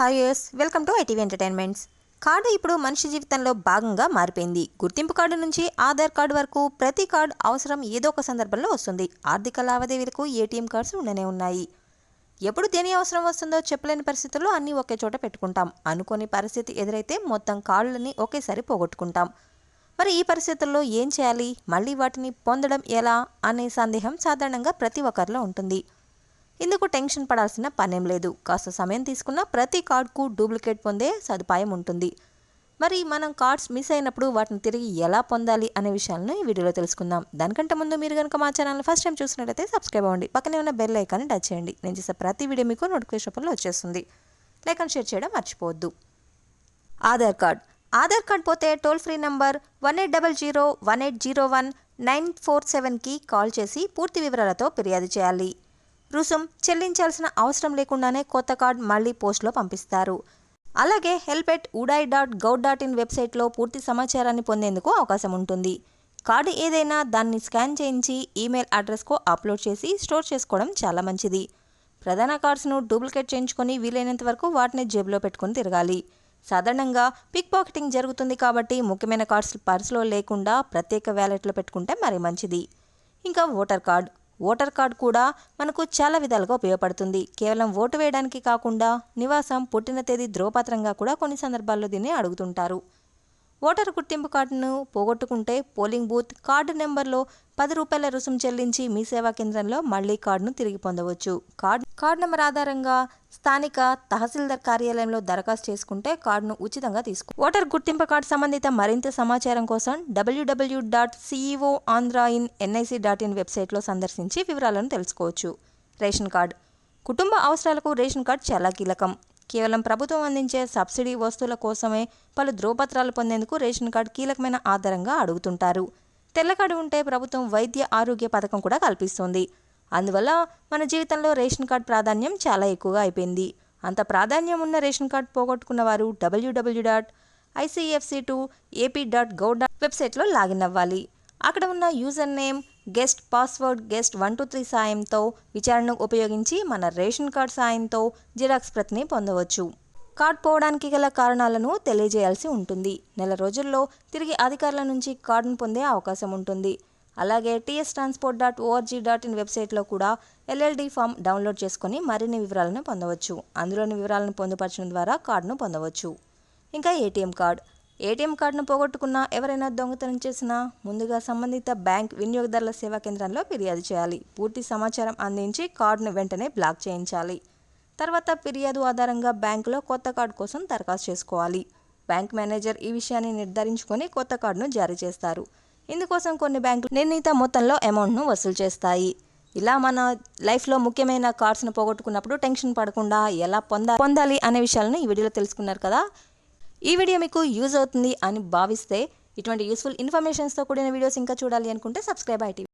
Hi yes welcome to ITV entertainments card ఇప్పుడు మనిషి జీవితంలో భాగంగా మారిపోయింది. గుర్తింపు కార్డు నుంచి ఆధార్ కార్డు వరకు ప్రతి కార్డు అవసరం ఏదో ఒక సందర్భంలో వస్తుంది. ఆర్థిక లావాదేవీలకు ఏటీఎం కార్డ్స్ ఉండనే ఉన్నాయి. ఎప్పుడు దేని అవసరం వస్తుందో చెప్పలేని పరిస్థితుల్లో అన్నీ ఒకే చోట పెట్టుకుంటాం. అనుకోని పరిస్థితి ఎదురైతే మొత్తం కార్డులని ఒకేసారి పోగొట్టుకుంటాం. మరి ఈ పరిస్థితుల్లో ఏం చేయాలి? మళ్ళీ వాటిని పొందడం ఎలా? అనే సందేహం సాధారణంగా ప్రతి ఒక్కరిలో ఉంటుంది. ఇందుకు టెన్షన్ పడాల్సిన పనేం లేదు. కాస్త సమయం తీసుకున్న ప్రతి కార్డుకు డూప్లికేట్ పొందే సదుపాయం ఉంటుంది. మరి మనం కార్డ్స్ మిస్ అయినప్పుడు వాటిని తిరిగి ఎలా పొందాలి అనే విషయాలను ఈ వీడియోలో తెలుసుకుందాం. దానికంటే ముందు మీరు కనుక మా ఛానల్ ఫస్ట్ టైం చూసినట్లయితే సబ్స్క్రైబ్ అవ్వండి. పక్కనే ఉన్న బెల్ ఐకాన్ని టచ్ చేయండి. నేను చేసే ప్రతి వీడియో మీకు నోటిఫికేషన్ రూపంలో వచ్చేస్తుంది. లైక్ అండ్ షేర్ చేయడం మర్చిపోవద్దు. ఆధార్ కార్డ్. ఆధార్ కార్డ్ పోతే toll free number one eight double zero one eight zero one nine four సెవెన్కి కాల్ చేసి పూర్తి వివరాలతో ఫిర్యాదు చేయాలి. రుసుం చెల్లించాల్సిన అవసరం లేకుండానే కొత్త కార్డ్ మళ్ళీ పోస్ట్లో పంపిస్తారు. అలాగే help at UIDAI dot gov dot in వెబ్సైట్లో పూర్తి సమాచారాన్ని పొందేందుకు అవకాశం ఉంటుంది. కార్డు ఏదైనా దాన్ని స్కాన్ చేయించి ఈమెయిల్ అడ్రస్కు అప్లోడ్ చేసి స్టోర్ చేసుకోవడం చాలా మంచిది. ప్రధాన కార్డ్స్ను డూప్లికేట్ చేయించుకొని వీలైనంత వరకు వాటిని జేబులో పెట్టుకుని తిరగాలి. సాధారణంగా పిక్ పాకెటింగ్ జరుగుతుంది కాబట్టి ముఖ్యమైన కార్డ్స్ పర్సులో లేకుండా ప్రత్యేక వ్యాలెట్లో పెట్టుకుంటే మరి మంచిది. ఇంకా ఓటర్ కార్డ్. ఓటర్ కార్డు కూడా మనకు చాలా విధాలుగా ఉపయోగపడుతుంది. కేవలం ఓటు వేయడానికి కాకుండా నివాసం పుట్టిన తేదీ ధ్రువపత్రంగా కూడా కొన్ని సందర్భాల్లో దీన్ని అడుగుతుంటారు. ఓటర్ గుర్తింపు కార్డును పోగొట్టుకుంటే పోలింగ్ బూత్ కార్డు నెంబర్లో పది రూపాయల రుసుము చెల్లించి మీ సేవా కేంద్రంలో మళ్ళీ కార్డును తిరిగి పొందవచ్చు. కార్డ్ కార్డు నెంబర్ ఆధారంగా స్థానిక తహసీల్దార్ కార్యాలయంలో దరఖాస్తు చేసుకుంటే కార్డును ఉచితంగా తీసుకు ఓటర్ గుర్తింపు కార్డు సంబంధిత మరింత సమాచారం కోసం WWW dot CEO Andhra in NIC dot in వెబ్సైట్లో సందర్శించి వివరాలను తెలుసుకోవచ్చు. రేషన్ కార్డ్ కుటుంబ అవసరాలకు రేషన్ కార్డ్ చాలా కీలకం. కేవలం ప్రభుత్వం అందించే సబ్సిడీ వస్తువుల కోసమే పలు ధ్రువపత్రాలు పొందేందుకు రేషన్ కార్డు కీలకమైన ఆధారంగా అడుగుతుంటారు. తెల్లకాడు ఉంటే ప్రభుత్వం వైద్య ఆరోగ్య పథకం కూడా కల్పిస్తుంది. అందువల్ల మన జీవితంలో రేషన్ కార్డ్ ప్రాధాన్యం చాలా ఎక్కువగా అయిపోయింది. అంత ప్రాధాన్యం ఉన్న రేషన్ కార్డ్ పోగొట్టుకున్న వారు WW dot ICFC two AP dot gov dot వెబ్సైట్లో లాగిన్ అవ్వాలి. అక్కడ ఉన్న user name guest password guest one two three సాయంతో విచారణను ఉపయోగించి మన రేషన్ కార్డ్ సాయంతో జిరాక్స్ ప్రతిని పొందవచ్చు. కార్డ్ పోవడానికి గల కారణాలను తెలియజేయాల్సి ఉంటుంది. నెల రోజుల్లో తిరిగి అధికారుల నుంచి కార్డును పొందే అవకాశం ఉంటుంది. అలాగే TS transport dot org dot in వెబ్సైట్లో కూడా ఎల్ఎల్డి ఫామ్ డౌన్లోడ్ చేసుకొని మరిన్ని వివరాలను పొందవచ్చు. అందులోని వివరాలను పొందుపరచడం ద్వారా కార్డును పొందవచ్చు. ఇంకా ఏటీఎం కార్డ్? ఏటీఎం కార్డును పోగొట్టుకున్నా ఎవరైనా దొంగతనం చేసినా ముందుగా సంబంధిత బ్యాంక్ వినియోగదారుల సేవా కేంద్రంలో ఫిర్యాదు చేయాలి. పూర్తి సమాచారం అందించి కార్డును వెంటనే బ్లాక్ చేయించాలి. తర్వాత ఫిర్యాదు ఆధారంగా బ్యాంకులో కొత్త కార్డు కోసం దరఖాస్తు చేసుకోవాలి. బ్యాంక్ మేనేజర్ ఈ విషయాన్ని నిర్ధారించుకొని కొత్త కార్డును జారీ చేస్తారు. ఇందుకోసం కొన్ని బ్యాంకులు నిర్ణీత మొత్తంలో అమౌంట్ను వసూలు చేస్తాయి. ఇలా మన లైఫ్లో ముఖ్యమైన కార్డ్స్ను పోగొట్టుకున్నప్పుడు టెన్షన్ పడకుండా ఎలా పొందా పొందాలి అనే విషయాలను ఈ వీడియోలో తెలుసుకున్నారు కదా. ఈ వీడియో మీకు యూజ్ అవుతుంది అని భావిస్తే ఇటువంటి యూస్ఫుల్ ఇన్ఫర్మేషన్స్తో కూడిన వీడియోస్ ఇంకా చూడాలి అనుకుంటే సబ్స్క్రైబ్ ఐటీ